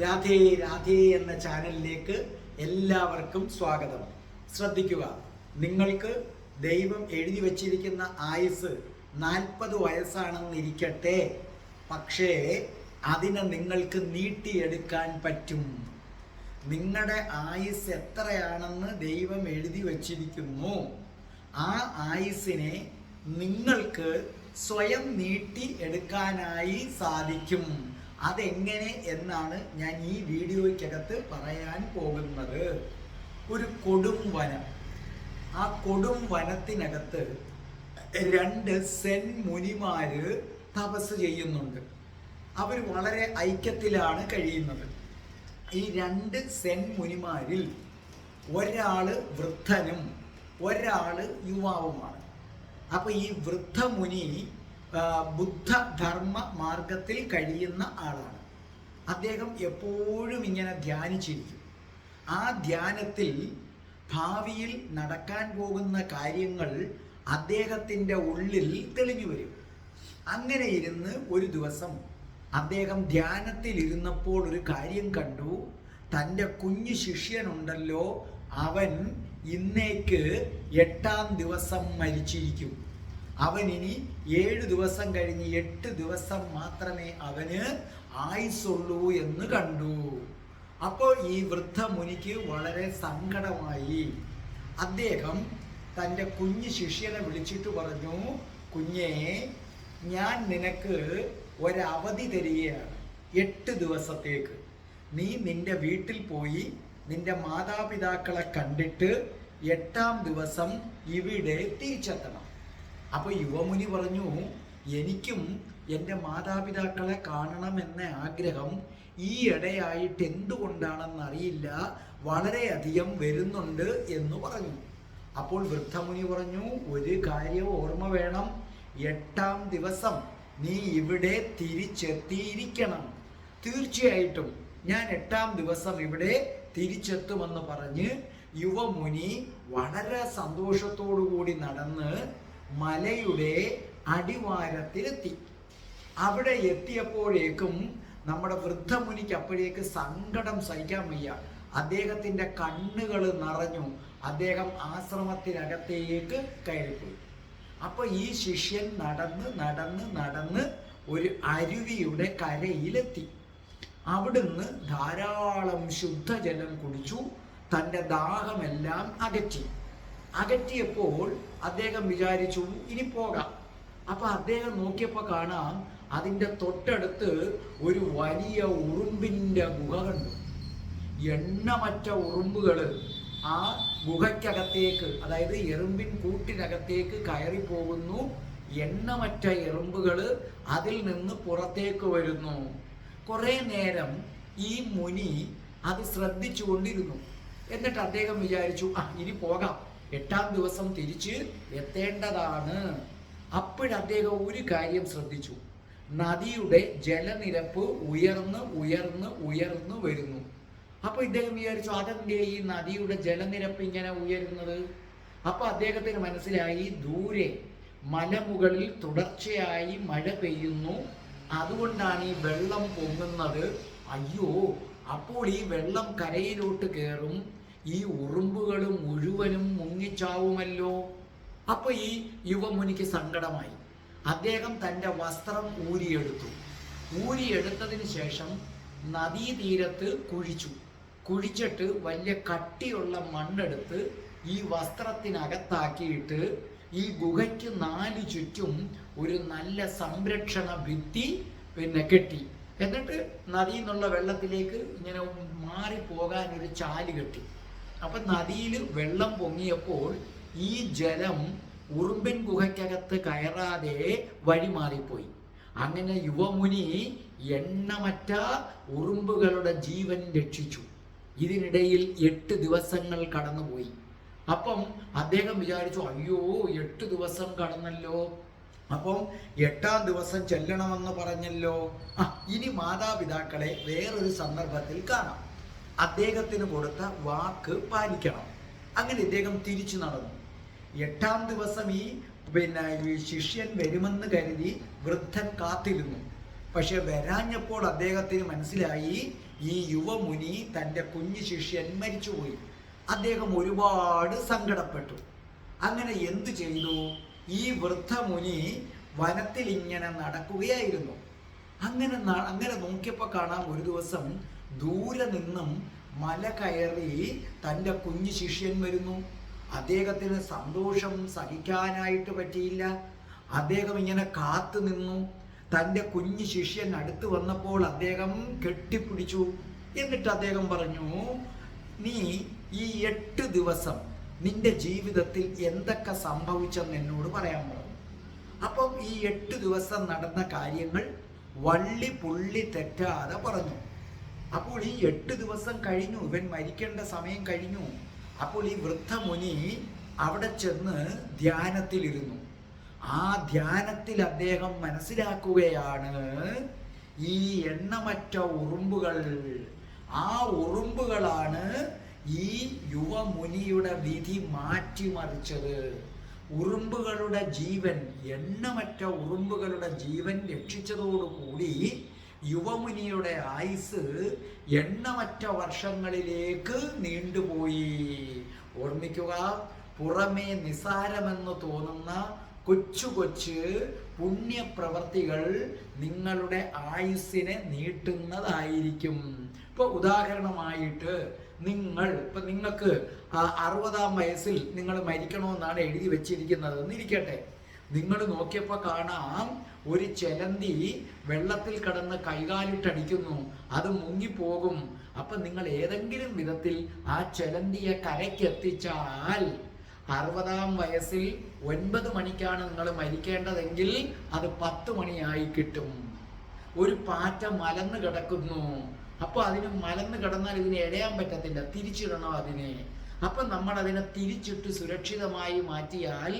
രാധേ രാധേ എന്ന ചാനലിലേക്ക് എല്ലാവർക്കും സ്വാഗതം. ശ്രദ്ധിക്കുക നിങ്ങൾക്ക് ദൈവം എഴുതി വച്ചിരിക്കുന്ന ആയുസ് നാൽപ്പത് വയസ്സാണെന്നിരിക്കട്ടെ. പക്ഷേ അതിനെ നിങ്ങൾക്ക് നീട്ടിയെടുക്കാൻ പറ്റും. നിങ്ങളുടെ ആയുസ് എത്രയാണെന്ന് ദൈവം എഴുതി വച്ചിരിക്കുന്നു. ആ ആയുസിനെ നിങ്ങൾക്ക് സ്വയം നീട്ടി എടുക്കാനായി സാധിക്കും. അതെങ്ങനെ എന്നാണ് ഞാൻ ഈ വീഡിയോയ്ക്കകത്ത് പറയാൻ പോകുന്നത്. ഒരു കൊടും വനം. ആ കൊടും വനത്തിനകത്ത് രണ്ട് സെൻ മുനിമാര് തപസ് ചെയ്യുന്നുണ്ട്. അവർ വളരെ ഐക്യത്തിലാണ് കഴിയുന്നത്. ഈ രണ്ട് സെൻ മുനിമാരിൽ ഒരാൾ വൃദ്ധനും ഒരാൾ യുവാവുമാണ്. അപ്പൊ ഈ വൃദ്ധമുനി ബുദ്ധധർമ്മ മാർഗത്തിൽ കഴിയുന്ന ആളാണ്. അദ്ദേഹം എപ്പോഴും ഇങ്ങനെ ധ്യാനിച്ചിരിക്കും. ആ ധ്യാനത്തിൽ ഭാവിയിൽ നടക്കാൻ പോകുന്ന കാര്യങ്ങൾ അദ്ദേഹത്തിന്റെ ഉള്ളിൽ തെളിഞ്ഞു വരും. അങ്ങനെ ഇരുന്ന് ഒരു ദിവസം അദ്ദേഹം ധ്യാനത്തിൽ ഇരുന്നപ്പോൾ ഒരു കാര്യം കണ്ടു. തന്റെ കുഞ്ഞു ശിഷ്യനുണ്ടല്ലോ അവൻ ഇന്നേക്ക് എട്ടാം ദിവസം മരിച്ചിരിക്കും. അവൻ ഇനി ഏഴ് ദിവസം കഴിഞ്ഞ് എട്ട് ദിവസം മാത്രമേ അവന് ആയുസുള്ളൂ എന്ന് കണ്ടു. അപ്പോൾ ഈ വൃദ്ധ മുനിക്ക് വളരെ സങ്കടമായി. അദ്ദേഹം തന്റെ കുഞ്ഞു ശിഷ്യനെ വിളിച്ചിട്ട് പറഞ്ഞു കുഞ്ഞേ ഞാൻ നിനക്ക് ഒരവധി തരികയാണ് എട്ട് ദിവസത്തേക്ക്. നീ നിന്റെ വീട്ടിൽ പോയി നിന്റെ മാതാപിതാക്കളെ കണ്ടിട്ട് എട്ടാം ദിവസം ഇവിടെ തിരിച്ചെത്തണം. അപ്പൊ യുവമുനി പറഞ്ഞു എനിക്കും എന്റെ മാതാപിതാക്കളെ കാണണമെന്ന ആഗ്രഹം ഈ ഇടയായിട്ട് എന്തുകൊണ്ടാണെന്ന് അറിയില്ല. വളരെയധികം വരുന്നുണ്ട് എന്ന് പറഞ്ഞു. അപ്പോൾ വൃദ്ധമുനി പറഞ്ഞു ഒരു കാര്യം ഓർമ്മ വേണം. എട്ടാം ദിവസം നീ ഇവിടെ തിരിച്ചെത്തിയിരിക്കണം. തീർച്ചയായിട്ടും ഞാൻ എട്ടാം ദിവസം ഇവിടെ തിരിച്ചെത്തുമെന്ന് പറഞ്ഞ് യുവമുനി വളരെ സന്തോഷത്തോടു കൂടി നടന്ന് മലയുടെ അടിവാരത്തിലെത്തി. അവിടെ എത്തിയപ്പോഴേക്കും നമ്മുടെ വൃദ്ധമുനിക്ക് അപ്പോഴേക്ക് സങ്കടം സഹിക്കാൻ വയ്യ. അദ്ദേഹത്തിന്റെ കണ്ണുകൾ നിറഞ്ഞു. അദ്ദേഹം ആശ്രമത്തിനകത്തേക്ക് കയറിപ്പോയി. അപ്പോൾ ഈ ശിഷ്യൻ നടന്ന് നടന്ന് നടന്ന് ഒരു അരുവിയുടെ കരയിലെത്തി. അവിടുന്ന് ധാരാളം ശുദ്ധജലം കുടിച്ചു. തന്റെ ദാഹമെല്ലാം അകറ്റി. അകറ്റിയപ്പോൾ അദ്ദേഹം വിചാരിച്ചു ഇനി പോകാം. അപ്പൊ അദ്ദേഹം നോക്കിയപ്പോൾ കാണാം അതിന്റെ തൊട്ടടുത്ത് ഒരു വലിയ ഉറുമ്പിന്റെ ഗുഹ കണ്ടു. എണ്ണമറ്റ ഉറുമ്പുകൾ ആ ഗുഹയ്ക്കകത്തേക്ക് അതായത് എറുമ്പിൻ കൂട്ടിനകത്തേക്ക് കയറി പോകുന്നു എണ്ണമറ്റ എറുമ്പുകൾ അതിൽ നിന്ന് പുറത്തേക്ക് വരുന്നു. കുറേ നേരം ഈ മുനി അത് ശ്രദ്ധിച്ചു കൊണ്ടിരുന്നു എന്നിട്ട് അദ്ദേഹം വിചാരിച്ചു ആ ഇനി പോകാം. എട്ടാം ദിവസം തിരിച്ച് എത്തേണ്ടതാണ്. അപ്പോഴദ്ദേഹം ഒരു കാര്യം ശ്രദ്ധിച്ചു. നദിയുടെ ജലനിരപ്പ് ഉയർന്ന് ഉയർന്ന് ഉയർന്നു വരുന്നു. അപ്പോൾ ഇദ്ദേഹം വിചാരിച്ചു അതെന്തേ ഈ നദിയുടെ ജലനിരപ്പ് ഇങ്ങനെ ഉയരുന്നത്? അപ്പോൾ അദ്ദേഹത്തിന് മനസ്സിലായി ദൂരെ മലമുകളിൽ തുടർച്ചയായി മഴ പെയ്യുന്നു. അതുകൊണ്ടാണ് ഈ വെള്ളം പൊങ്ങുന്നത്. അയ്യോ അപ്പോൾ ഈ വെള്ളം കരയിലോട്ട് കയറും ഈ ഉറുമ്പുകൾ മുഴുവനും മുങ്ങിച്ചാവുമല്ലോ? അപ്പൊ ഈ യുവമുനിക്ക് സങ്കടമായി. അദ്ദേഹം തന്റെ വസ്ത്രം ഊരിയെടുത്തു. ഊരിയെടുത്തതിന് ശേഷം നദീതീരത്ത് കുഴിച്ചു. കുഴിച്ചിട്ട് വലിയ കട്ടിയുള്ള മണ്ണെടുത്ത് ഈ വസ്ത്രത്തിനകത്താക്കിയിട്ട് ഈ ഗുഹയ്ക്ക് നാല് ചുറ്റും ഒരു നല്ല സംരക്ഷണ ഭിത്തി പിന്നെ കെട്ടി. എന്നിട്ട് നദിയിൽ നിന്നുള്ള വെള്ളത്തിലേക്ക് ഇങ്ങനെ മാറിപ്പോകാൻ ഒരു ചാൽ കെട്ടി. അപ്പൊ നദിയിൽ വെള്ളം പൊങ്ങിയപ്പോൾ ഈ ജലം ഉറുമ്പിൻ ഗുഹയ്ക്കകത്ത് കയറാതെ വഴി മാറിപ്പോയി. അങ്ങനെ യുവമുനി എണ്ണമറ്റ ഉറുമ്പുകളുടെ ജീവൻ രക്ഷിച്ചു. ഇതിനിടയിൽ എട്ട് ദിവസങ്ങൾ കടന്നുപോയി. അപ്പം അദ്ദേഹം വിചാരിച്ചു അയ്യോ എട്ട് ദിവസം കടന്നല്ലോ. അപ്പം എട്ടാം ദിവസം ചെല്ലണമെന്ന് പറഞ്ഞല്ലോ. ഇനി മാതാപിതാക്കളെ വേറൊരു സന്ദർഭത്തിൽ കാണാം. അദ്ദേഹത്തിന് കൊടുത്ത വാക്ക് പാലിക്കണം. അങ്ങനെ ഇദ്ദേഹം തിരിച്ചു നടന്നു. എട്ടാം ദിവസം ഈ പിന്നെ ഈ ശിഷ്യൻ വരുമെന്ന് കരുതി വൃദ്ധൻ കാത്തിരുന്നു. പക്ഷെ വരാഞ്ഞപ്പോൾ അദ്ദേഹത്തിന് മനസ്സിലായി ഈ യുവമുനി തന്റെ കുഞ്ഞു ശിഷ്യൻ മരിച്ചുപോയി. അദ്ദേഹം ഒരുപാട് സങ്കടപ്പെട്ടു. അങ്ങനെ എന്തു ചെയ്തു? ഈ വൃദ്ധമുനി വനത്തിൽ ഇങ്ങനെ നടക്കുകയായിരുന്നു. അങ്ങനെ അങ്ങനെ നോക്കിയപ്പോൾ കാണാം ഒരു ദിവസം ദൂരെ നിന്നും മല കയറി തന്റെ കുഞ്ഞു ശിഷ്യൻ വരുന്നു. അദ്ദേഹത്തിന് സന്തോഷം സഹിക്കാനായിട്ട് പറ്റിയില്ല. അദ്ദേഹം ഇങ്ങനെ കാത്തു നിന്നു. തന്റെ കുഞ്ഞു ശിഷ്യൻ അടുത്ത് വന്നപ്പോൾ അദ്ദേഹം കെട്ടിപ്പിടിച്ചു. എന്നിട്ട് അദ്ദേഹം പറഞ്ഞു നീ ഈ എട്ട് ദിവസം നിന്റെ ജീവിതത്തിൽ എന്തൊക്കെ സംഭവിച്ചെന്ന് എന്നോട് പറയാൻ പറഞ്ഞു അപ്പം ഈ എട്ട് ദിവസം നടന്ന കാര്യങ്ങൾ വള്ളി പുള്ളി തെറ്റാതെ പറഞ്ഞു. അപ്പോൾ ഈ എട്ട് ദിവസം കഴിഞ്ഞു ഇവൻ മരിക്കേണ്ട സമയം കഴിഞ്ഞു. അപ്പോൾ ഈ വൃദ്ധ മുനി അവിടെ ചെന്ന് ധ്യാനത്തിലിരുന്നു. ആ ധ്യാനത്തിൽ അദ്ദേഹം മനസ്സിലാക്കുകയാണ് ഈ എണ്ണമറ്റ ഉറുമ്പുകൾ ആ ഉറുമ്പുകളാണ് ഈ യുവമുനിയുടെ വിധി മാറ്റിമറിച്ചത്. ഉറുമ്പുകളുടെ ജീവൻ എണ്ണമറ്റ ഉറുമ്പുകളുടെ ജീവൻ രക്ഷിച്ചതോടുകൂടി യുവമുനിയുടെ ആയുസ് എണ്ണമറ്റ വർഷങ്ങളിലേക്ക് നീണ്ടുപോയി. ഓർമ്മിക്കുക പുറമേ നിസാരമെന്ന് തോന്നുന്ന കൊച്ചു കൊച്ച് പുണ്യപ്രവർത്തികൾ നിങ്ങളുടെ ആയുസ്സിനെ നീട്ടുന്നതായിരിക്കും. ഇപ്പൊ ഉദാഹരണമായിട്ട് നിങ്ങൾ ഇപ്പൊ നിങ്ങൾക്ക് അറുപതാം വയസ്സിൽ നിങ്ങൾ മരിക്കണമെന്നാണ് എഴുതി വെച്ചിരിക്കുന്നത്. എന്നിരിക്കട്ടെ നിങ്ങൾ നോക്കിയപ്പോൾ കാണാം ഒരു ചെലന്തി വെള്ളത്തിൽ കിടന്ന് കൈകാലിട്ടടിക്കുന്നു. അത് മുങ്ങിപ്പോകും. അപ്പൊ നിങ്ങൾ ഏതെങ്കിലും വിധത്തിൽ ആ ചെലന്തിയെ കരയ്ക്കെത്തിച്ചാൽ അറുപതാം വയസ്സിൽ ഒൻപത് മണിക്കാണ് നിങ്ങൾ മരിക്കേണ്ടതെങ്കിൽ അത് പത്ത് മണിയായി കിട്ടും. ഒരു പാറ്റ മലന്ന് കിടക്കുന്നു. അപ്പോൾ അതിന് മലന്ന് കിടന്നാൽ ഇതിനെ എടയാൻ പറ്റത്തില്ല. തിരിച്ചിടണം അതിനെ? അപ്പൊ നമ്മൾ അതിനെ തിരിച്ചിട്ട് സുരക്ഷിതമായി മാറ്റിയാൽ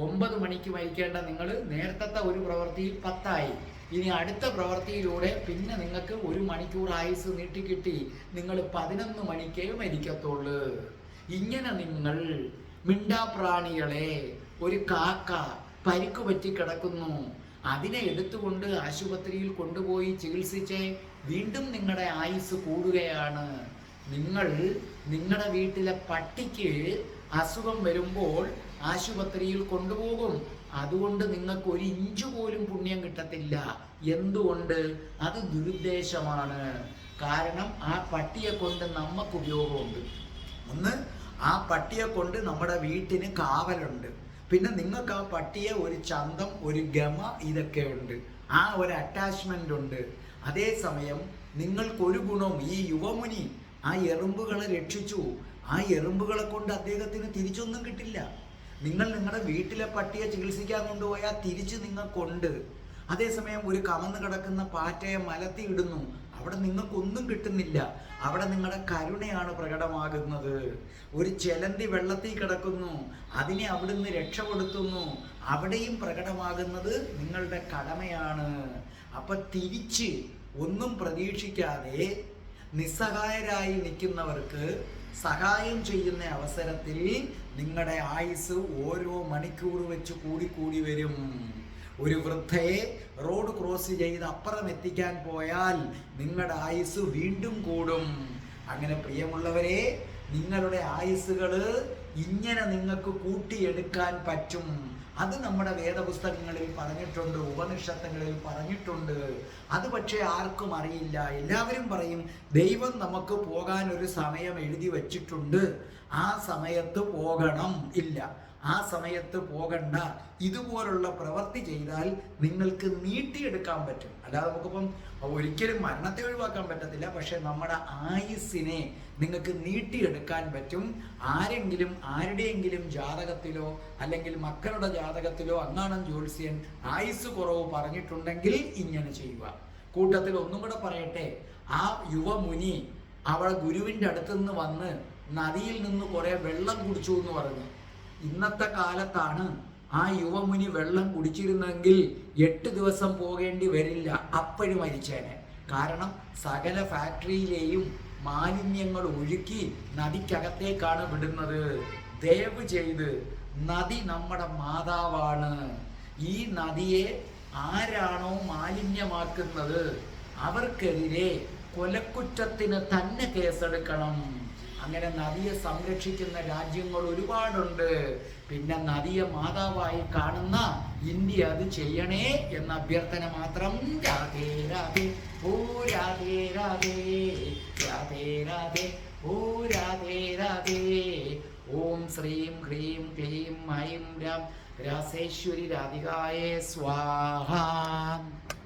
ഒമ്പത് മണിക്ക് മരിക്കേണ്ട നിങ്ങൾ നേരത്തെ ഒരു പ്രവൃത്തിയിൽ പത്തായി. ഇനി അടുത്ത പ്രവൃത്തിയിലൂടെ പിന്നെ നിങ്ങൾക്ക് ഒരു മണിക്കൂർ ആയുസ് നീട്ടിക്കിട്ടി. നിങ്ങൾ പതിനൊന്ന് മണിക്കേ മരിക്കത്തുള്ളൂ. ഇങ്ങനെ നിങ്ങൾ മിണ്ടാപ്രാണികളെ ഒരു കാക്ക പരിക്ക് പറ്റി കിടക്കുന്നു. അതിനെ എടുത്തുകൊണ്ട് ആശുപത്രിയിൽ കൊണ്ടുപോയി ചികിത്സിച്ച് വീണ്ടും നിങ്ങളുടെ ആയുസ് കൂടുകയാണ്. നിങ്ങൾ നിങ്ങളുടെ വീട്ടിലെ പട്ടിക്ക് അസുഖം വരുമ്പോൾ ആശുപത്രിയിൽ കൊണ്ടുപോകും. അതുകൊണ്ട് നിങ്ങൾക്ക് ഒരു ഇഞ്ച് പോലും പുണ്യം കിട്ടത്തില്ല. എന്തുകൊണ്ട്? അത് ദുരുദ്ദേശമാണ്. കാരണം ആ പട്ടിയെ കൊണ്ട് നമുക്ക് ഉപയോഗമുണ്ട്. ഒന്ന് ആ പട്ടിയെ കൊണ്ട് നമ്മുടെ വീട്ടിന് കാവലുണ്ട്. പിന്നെ നിങ്ങൾക്ക് ആ പട്ടിയെ ഒരു ചന്തം ഒരു ഗമ ഇതൊക്കെ ഉണ്ട്. ആ ഒരു അറ്റാച്ച്മെന്റ് ഉണ്ട്. അതേസമയം നിങ്ങൾക്കൊരു ഗുണവും ഈ യുവമുനി ആ എറുമ്പുകളെ രക്ഷിച്ചു. ആ എറുമ്പുകളെ കൊണ്ട് അദ്ദേഹത്തിന് തിരിച്ചൊന്നും കിട്ടില്ല. നിങ്ങൾ നിങ്ങളുടെ വീട്ടിലെ പട്ടിയെ ചികിത്സിക്കാൻ കൊണ്ടുപോയാൽ തിരിച്ച് നിങ്ങൾക്കുണ്ട് അതേസമയം ഒരു കമന്ന് കിടക്കുന്ന പാറ്റയെ മലത്തി ഇടുന്നു. അവിടെ നിങ്ങൾക്കൊന്നും കിട്ടുന്നില്ല. അവിടെ നിങ്ങളുടെ കരുണയാണ് പ്രകടമാകുന്നത്. ഒരു ചെലന്തി വെള്ളത്തിൽ കിടക്കുന്നു. അതിനെ അവിടുന്ന് രക്ഷപ്പെടുത്തുന്നു. അവിടെയും പ്രകടമാകുന്നത് നിങ്ങളുടെ കടമയാണ്. അപ്പൊ തിരിച്ച് ഒന്നും പ്രതീക്ഷിക്കാതെ നിസ്സഹായരായി നിൽക്കുന്നവർക്ക് സഹായം ചെയ്യുന്ന അവസരത്തിൽ നിങ്ങളുടെ ആയുസ് ഓരോ മണിക്കൂർ വെച്ച് കൂടിക്കൂടി വരും. ഒരു വൃദ്ധയെ റോഡ് ക്രോസ് ചെയ്ത് അപ്പുറം എത്തിക്കാൻ പോയാൽ നിങ്ങളുടെ ആയുസ് വീണ്ടും കൂടും. അങ്ങനെ പ്രിയമുള്ളവരെ നിങ്ങളുടെ ആയുസ്സുകൾ ഇങ്ങനെ നിങ്ങൾക്ക് കൂട്ടിയെടുക്കാൻ പറ്റും. അത് നമ്മുടെ വേദപുസ്തകങ്ങളിൽ പറഞ്ഞിട്ടുണ്ട് ഉപനിഷത്തുകളിൽ പറഞ്ഞിട്ടുണ്ട്. അത് പക്ഷേ ആർക്കും അറിയില്ല. എല്ലാവരും പറയും ദൈവം നമുക്ക് പോകാൻ ഒരു സമയം എഴുതി വച്ചിട്ടുണ്ട്. ആ സമയത്ത് പോകണം. ഇല്ല. ആ സമയത്ത് പോകണ്ട. ഇതുപോലുള്ള പ്രവൃത്തി ചെയ്താൽ നിങ്ങൾക്ക് നീട്ടിയെടുക്കാൻ പറ്റും. അല്ലാതെ നമുക്കിപ്പം ഒരിക്കലും മരണത്തെ ഒഴിവാക്കാൻ പറ്റത്തില്ല. പക്ഷെ നമ്മുടെ ആയുസിനെ നിങ്ങൾക്ക് നീട്ടിയെടുക്കാൻ പറ്റും. ആരെങ്കിലും ആരുടെയെങ്കിലും ജാതകത്തിലോ അല്ലെങ്കിൽ മക്കളുടെ ജാതകത്തിലോ അങ്ങാണം ജ്യോത്സ്യൻ ആയുസ് കുറവ് പറഞ്ഞിട്ടുണ്ടെങ്കിൽ ഇങ്ങനെ ചെയ്യുക. കൂട്ടത്തിൽ ഒന്നും കൂടെ പറയട്ടെ. ആ യുവമുനി അവളെ ഗുരുവിന്റെ അടുത്തുനിന്ന് വന്ന് നദിയിൽ നിന്ന് കുറെ വെള്ളം കുടിച്ചു എന്ന് പറഞ്ഞു. ഇന്നത്തെ കാലത്താണ് ആ യുവമുനി വെള്ളം കുടിച്ചിരുന്നെങ്കിൽ എട്ട് ദിവസം പോകേണ്ടി വരില്ല. അപ്പോഴും മരിച്ചേനെ. കാരണം സകല ഫാക്ടറിയിലെയും മാലിന്യങ്ങൾ ഒഴുക്കി നദിക്കകത്തേക്കാണ് വിടുന്നത്. ദയവ് ചെയ്ത് നദി നമ്മുടെ മാതാവാണ്. ഈ നദിയെ ആരാണോ മാലിന്യമാക്കുന്നത്? അവർക്കെതിരെ കൊലക്കുറ്റത്തിന് തന്നെ കേസെടുക്കണം. അങ്ങനെ നദിയെ സംരക്ഷിക്കുന്ന രാജ്യങ്ങൾ ഒരുപാടുണ്ട്. പിന്നെ നദിയെ മാതാവായി കാണുന്ന ഇന്ത്യ അത് ചെയ്യണേ എന്ന അഭ്യർത്ഥന മാത്രം. രാധേ രാധേ ഓ രാധേ രാധേ രാധേ രാധേ ഓ രാധേ രാധേ. ഓം ശ്രീം ഹ്രീം ക്ലീം ഐം രാം. രാസേശ്വരി രാധികായേ സ്വാഹ.